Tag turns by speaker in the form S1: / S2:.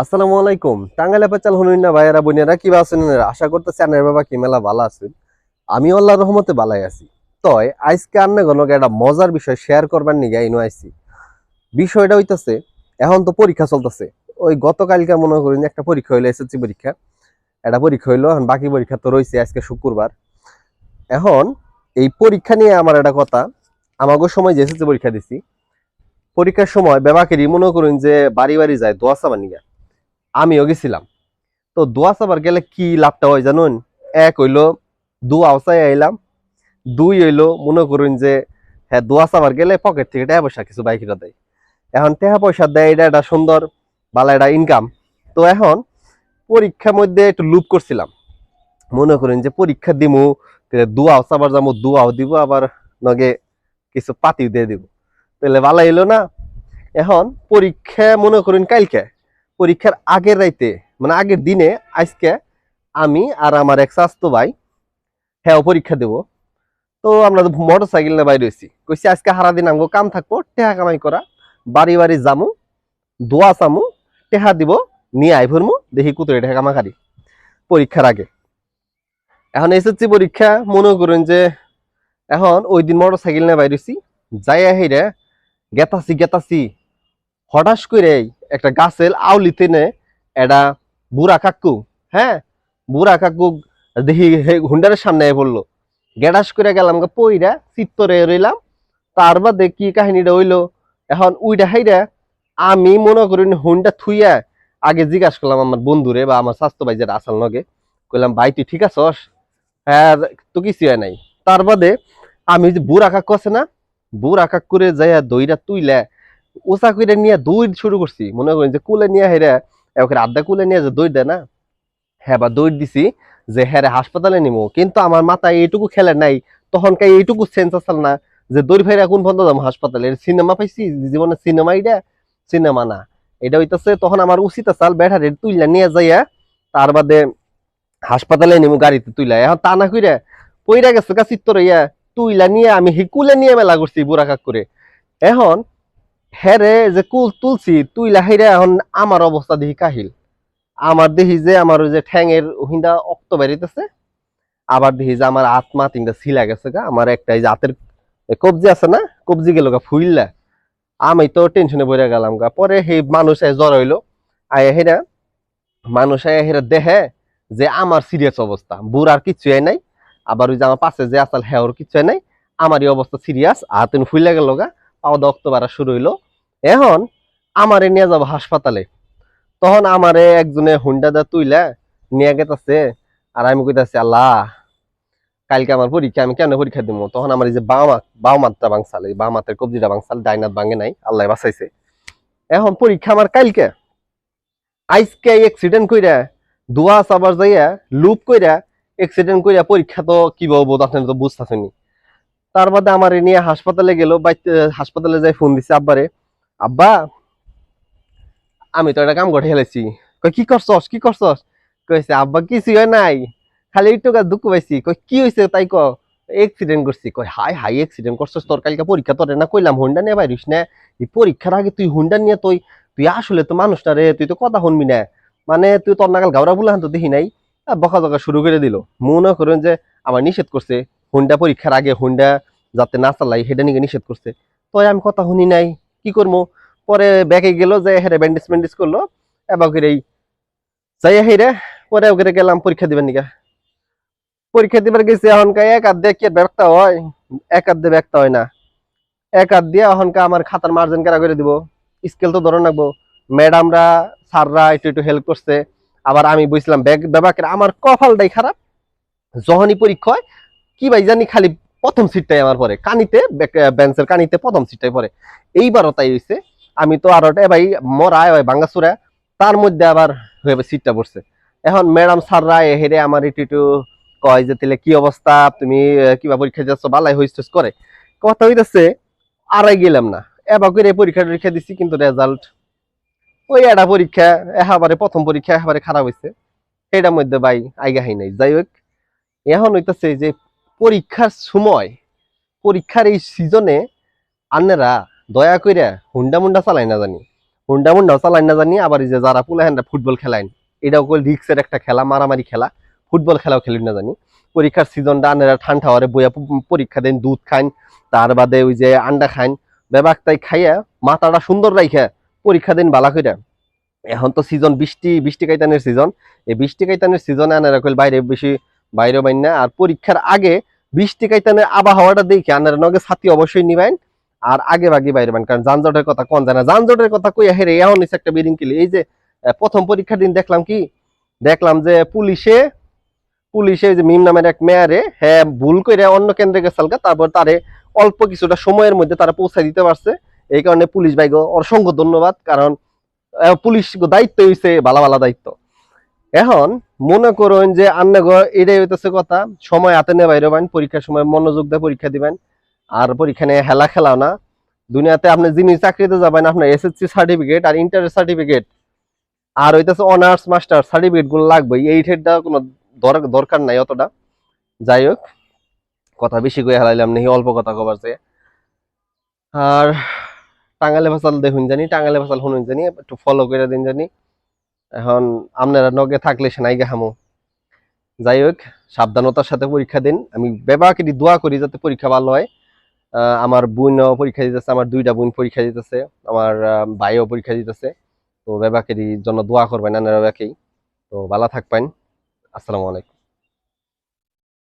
S1: আসসালামু আলাইকুম। টাঙ্গাইলে পেচাল হনুন না ভাইয়েরা, বোনেরা, কি আছেন আশা করতেছি আনের বাবা কি মেলা ভালো আছেন। আমি আল্লাহ রহমতে বালাই আছি। তয়, আজকে আন্নে গণকে একটা মজার বিষয় শেয়ার করবার নিগে ইনো আইছি। বিষয়টা হইতাছে, এখন তো পরীক্ষা চলতেছে। ওই গতকালকে মনে করেন একটা পরীক্ষা হইল এসএসসি পরীক্ষা। একটা পরীক্ষা হইল, এখন বাকি পরীক্ষা তো রয়েছে আজকে শুক্রবার। এখন এই পরীক্ষা নিয়ে আমার একটা কথা আমাকে সময় যে এসএসসি পরীক্ষা দিছি, পরীক্ষার সময় বেবাকেরই মনে করুন যে বাড়ি বাড়ি যায়, দোয়া চাবার নিগা। আমিও গেছিলাম। তো দোয়া চাবার গেলে কি লাভটা হয় জানুন? এক হইল দু আওসায় আইলাম। দুই হইল, মনে করুন যে হ্যাঁ দোয়া চাবার গেলে পকেট থেকে টাকা পয়সা কিছু বাইকিরা দেয়। এখন টাকা পয়সা দেয় এটা একটা সুন্দর, ভালো একটা ইনকাম তো এখন পরীক্ষার মধ্যে একটু লুপ করছিলাম। মনে করেন যে, পরীক্ষা দিমু দুয়াও চাবার যাব দুয়াও দিব, আবার নগে কিছু পাতিও দিয়ে দিব। তাহলে ভালো এলো না। এখন পরীক্ষা মনে করেন কালকে। পরীক্ষার আগের রাইতে মানে আগের দিনে আজকে আমি আর আমার এক স্বাস্থ্য ভাই হ্যাঁ পরীক্ষা দেব। তো আমরা মোটর সাইকেল নিয়ে বাইরে হয়েছি। কইছি, আজকে হারা দিন আমগো কাম থাকব, টেহা কামাই করা, বাড়ি বাড়ি যামু, দোয়া চামু, টেহা দিব, নিয়ে আই ভরমু দেখি কুতুরে টেহা কামাকারি পরীক্ষার আগে। এখন এসএসসি পরীক্ষা, মনে করেন যে এখন ওই দিন মোটর সাইকেল নিয়ে বাইরে হয়েছি যাই আহিরে গেতাছি গেতাছি হঠাৎ করে একটা গাছের আউলিতে নে এটা বুড়া কাকু হ্যাঁ? বুড়া কাকু দেখি হুন্ডারের সামনে পড়ল। গেডাস করে গেলাম গা পইরা চিত্তরে রইলাম। তার বাদে কি কাহিনীটা হইল? এখন উইটা হাইরা আমি মনে করিন হুন্ডা থুইয়া আগে জিজ্ঞাসা করলাম আমার বন্ধুরে বা আমার স্বাস্থ্য ভাই যেটা আসাল নগে কইলাম, ভাই, তুই ঠিক আছস? হ্যাঁ তো কিছু হয় নাই। তার বাদে আমি যে বুড়া কাকু আছে না, বুড়া কাকুরে যাইয়া দইরা তুইলা উঁচা করে নিয়ে দৌড় শুরু করছি। মনে করেন যে কুলে নিয়ে হেরে এবার আড্ডা কুলে নিয়ে যে দৌড় দেয় না? হ্যাঁ বা দৌড় দিছি যে হ্যাঁ হাসপাতালে নিমো। কিন্তু আমার মাথায় এইটুকু খেলে নাই। তখনকার এইটুকু সেন্স আসল না যে দৌড় ফেরা কোন বন্ধ যাব হাসপাতালে? সিনেমা পাইছি, জীবনে সিনেমা এটা সিনেমা না। এটা হইতাছে তখন আমার উচিত আসাল ব্যাটারি তুইলা নিয়ে যাইয়া, তার বাদে হাসপাতালে নিমু গাড়িতে তুইলা। এখন তা না কইরা পইরা গেছে গা চিত্তর ইয়া তুইলা নিয়ে আমি হিকুলে নিয়ে মেলা করছি বুড়া কাক করে। এখন হেরে যে কুল তুলছি, তুই লাহিরে, এখন আমার অবস্থা দেখি কাহিল। আমার দেখি যে আমার ওই যে ঠ্যাঙের হিন্দা অক্ত বেরিতেছে। আবার দেখি যে আমার আত্মা তিনটা ছিলা গেছে গা। আমার একটা এই যে কবজি আছে না, কবজি গেল গা ফুইল্লা। আমি তো টেনশনে বইরা গেলাম গা। পরে সেই মানুষ জ্বর হইল, আয় হেরা, মানুষ আয় হেরা দেহে যে আমার সিরিয়াস অবস্থা। বুড়ার আর কিছু নাই। আবার ওই যে আমার পাশে যে আসাল হেওর কিছু নাই। আমারই অবস্থা সিরিয়াস হাতে ফুইলা গেল গা। পাও দক্ত বাড়া শুরু হইল। এখন আমারে নিয়ে যাব হাসপাতালে। তখন আমারে একজনে হুন্ডা দা তুইলা নিয়ে গেতাছে, আর আমি কইতাছি, আল্লাহ, কালকে আমার পরীক্ষা, আমি কেন পরীক্ষা দিব তখন আমার এই যে বাম বাম হাতটা বাংসাল এই বাম হাতের কবজিটা বাংসাল ডাইনাত ভাঙে নাই, আল্লাহ বাঁচাইছে। এখন পরীক্ষা আমার কালকে। আইসকে অ্যাক্সিডেন্ট কইরা, দুয়া সাবার যাইয়া, লুপ কইরা অ্যাক্সিডেন্ট কইরা পরীক্ষা তো কি বলব আপনি তো বুঝতেছেনি তার বাদে আমার নিয়ে হাসপাতালে গেল হাসপাতালে যাই ফোন দিছে আব্বারে। আব্বা, আমি তো একটা কাম করে ফেলেছি। কই কি করছস? কি করছস? কইছে, আব্বা কিছু হয় নাই। খালি একটু দুঃখ পাইছি। কই কি হইছে তাই ক? এক্সিডেন্ট করছি। কই হাই হাই এক্সিডেন্ট করছস তোর? কালকে পরীক্ষা তোরে না কইলাম হুন্ডা নিয়ে বাইরিস না? এই পরীক্ষার আগে তুই হুন্ডা নিয়ে তুই তুই আসলে তো মানুষটা রে, তুই তো কথা শুনবি না। মানে তুই তোর নাগাল গাওরা বুলাহান তো দেখি নাই। বকা জকা শুরু করে দিল। মনে করেন যে, আমার নিষেধ করছে। হুন্ডা পরীক্ষার আগে হুন্ডা যাতে না চালাই সেটা নিয়ে নিষেধ করছে। তো আমি কথা শুনি নাই, কি করব পরে ব্যাগে গেল যে হেরে ব্যান্ডেজ ব্যান্ডেজ করল, এবার করে যাই হেরে পরে ওকে গেলাম পরীক্ষা দিবেন নিকা পরীক্ষা দিবার গেছে, এখনকার এক হাত দিয়ে কি ব্যক্তা হয়? এক দিয়ে ব্যক্তা হয় না। এক আধ দিয়ে এখনকার আমার খাতার মার্জিন কেরা করে দিব? স্কেল তো ধরে রাখব। ম্যাডামরা, স্যাররা একটু একটু হেল্প করছে। আবার আমি বুঝলাম, ব্যাগ ব্যাপাকের আমার কপালটাই খারাপ। যখনই পরীক্ষা হয় কি ভাই জানি খালি প্রথম সিটটাই আমার পরে। কানিতে বেঞ্চের কানিতে প্রথম সিটটাই পরে। এইবারও তাই হয়েছে আমি তো আরও ভাই মরায় হয় ভাঙ্গাচুরা তার মধ্যে আবার হয়ে সিটটা পড়ছে। এখন ম্যাডাম স্যাররা হেরে আমার একটু একটু কয় যে, তাহলে কি অবস্থা? তুমি কিবা পরীক্ষা যাচ্ছ বালাই হইস করে? কথা হইতেছে আড়াই গেলাম না। এবার করে পরীক্ষা টরীক্ষা দিছি, কিন্তু রেজাল্ট ওই একটা পরীক্ষা, একেবারে প্রথম পরীক্ষা, একেবারে খারাপ হয়েছে সেটার মধ্যে ভাই আইগাহি নাই। যাই হোক, এখন হইতেছে যে পরীক্ষার সময়, পরীক্ষার এই সিজনে আন্নেরা দয়া কইরা হুন্ডা মুন্ডা চালাই না জানি। হুন্ডা মুন্ডাও চালাই না জানি, আবার এই যে যারা পুলা হ্যান্ডা ফুটবল খেলাইন এটাও কল রিক্সের একটা খেলা, মারামারি খেলা, ফুটবল খেলাও খেলি না জানি। পরীক্ষার সিজনটা আনেরা ঠান্ডা হওয়ারে বইয়া পরীক্ষা দেন, দুধ খাইন, তার বাদে ওই যে আন্ডা খাইন, বেবাক তাই খাইয়া মাথাটা সুন্দর রাইখা পরীক্ষা দিন বালা কইরা। এখন তো সিজন বৃষ্টি বৃষ্টি কাইতানের সিজন এই বৃষ্টি কাইতানের সিজনে আনারা কইল বাইরে বেশি বাইরে বাইন না। আর পরীক্ষার আগে বৃষ্টি কাইতানের আবহাওয়াটা দেখে আনারা নগে ছাতি অবশ্যই নিবেন। আর আগে ভাগে বাইরে বাইন কারণ যানজটের কথা কন জানা। যানজটের কথা কইয়া হেরে এখন নিছে একটা বিরিং কিলি। এই যে প্রথম পরীক্ষার দিন দেখলাম কি? দেখলাম যে পুলিশে পুলিশে যে মিম নামের এক মেয়ারে হ্যাঁ ভুল করে অন্য কেন্দ্রে গেছালকা তারপর তারে অল্প কিছুটা সময়ের মধ্যে তারা পৌঁছায় দিতে পারছে। এই কারণে পুলিশ ভাইগ অসংখ্য ধন্যবাদ। কারণ পুলিশ দায়িত্ব হইছে ভালো ভালো দায়িত্ব। এখন মনে করুন যে আন্নাগ এটাই হইতেছে কথা, সময় হাতে নিয়ে বাইরে বাইন পরীক্ষার সময় মনোযোগ দিয়ে পরীক্ষা দিবেন, আর পরীক্ষা নিয়ে হেলা খেলাও না। দুনিয়াতে আপনি যিনি চাকরিতে যাবেন, আপনার এসএসসি সার্টিফিকেট আর ইন্টার সার্টিফিকেট আর হইতেছে অনার্স মাস্টার সার্টিফিকেটগুলো লাগবে এইটেরটা কোনো দরকার নাই অতটা। যাই হোক, কথা বেশি করে হেলাইলাম নাকি অল্প কথা কবার চেয়ে। আর টাঙ্গালে ভাষাল দেখুন জানি টাঙ্গালে ভাষাল শুনুন জানি, একটু ফলো করে দিন জানি। এখন আপনারা নগে থাকলে সে নাই হামো। যাই হোক, সাবধানতার সাথে পরীক্ষা দিন। আমি বেবাকেরই দোয়া করি যাতে পরীক্ষা ভালো হয়। আমার বোনও পরীক্ষা দিতেছে, আমার দুইটা বোন পরীক্ষা দিতেছে, আমার ভাইও পরীক্ষা দিতেছে। তো বেবাকেরই জন্য দোয়া করবেন আপনারা ব্যাকেই তো ভালো থাকবেন। আসসালামু আলাইকুম।